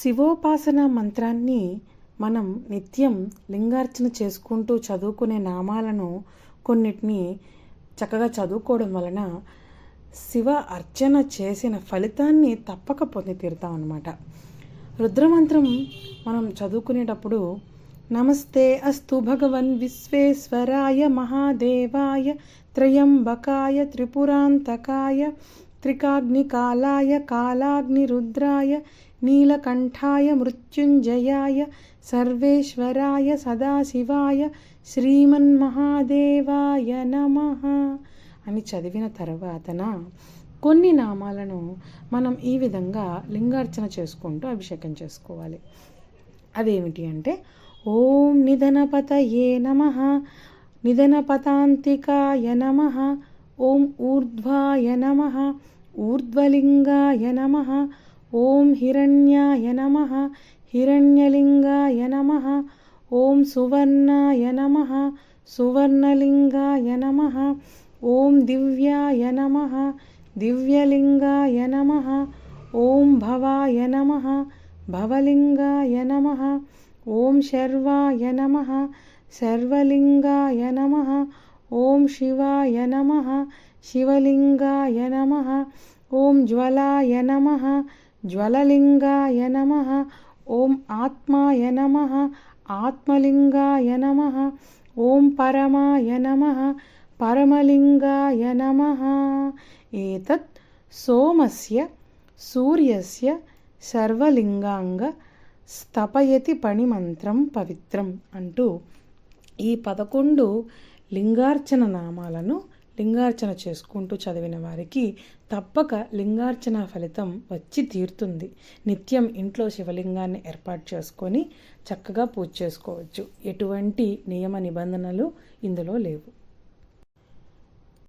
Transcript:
శివోపాసన మంత్రాన్ని మనం నిత్యం లింగార్చన చేసుకుంటూ చదువుకునే నామాలను కొన్నిటిని చక్కగా చదువుకోవడం వలన శివ అర్చన చేసిన ఫలితాన్ని తప్పక పొంది తీరుతాం అన్నమాట. రుద్రమంత్రం మనం చదువుకునేటప్పుడు నమస్తే అస్తు భగవన్ విశ్వేశ్వరాయ మహాదేవాయ త్రయంబకాయ త్రిపురాంతకాయ త్రికాగ్నికాలాయ కాలాగ్నిరుద్రాయ నీలకంఠాయ మృత్యుంజయాయ సర్వేశ్వరాయ సదాశివాయ శ్రీమన్మహాదేవాయ నమ అని చదివిన తర్వాతన కొన్ని నామాలను మనం ఈ విధంగా లింగార్చన చేసుకుంటూ అభిషేకం చేసుకోవాలి. అవేమిటి అంటే ఓం నిధనపతయే నమ నిధనపతాంతికాయ నమ ఓం ఊర్ధ్వాయ నమ ఊర్ధ్వలింగాయ నమ ఓం హిరణ్యాయ నమ హిరణ్యలింగాయ నమ ఓం సువర్ణాయ నమ సువర్ణలింగాయ నమ ఓం దివ్యాయ నమ దివ్యలింగాయ నమ ఓం భవాయ నమ భవలింగాయ నమ ఓం శర్వాయ నమ శర్వలింగాయ నమ ఓం శివాయ నమ శివలింగాయ నమ ఓం జ్వలాయ నమ జ్వలలింగాయ నమ ఓం ఆత్మాయ నమ ఆత్మలింగాయ నమ ఓం పరమాయ నమ పరమలింగాయ నమ ఏతత్ సోమస్య సూర్యస్య సర్వలింగాంగ స్థపయతి పణిమంత్రం పవిత్రం అంటూ ఈ పదకొండు లింగార్చన నామాలను లింగార్చన చేసుకుంటూ చదివిన వారికి తప్పక లింగార్చన ఫలితం వచ్చి తీరుతుంది. నిత్యం ఇంట్లో శివలింగాన్ని ఏర్పాటు చేసుకొని చక్కగా పూజ చేసుకోవచ్చు. ఎటువంటి నియమ నిబంధనలు ఇందులో లేవు.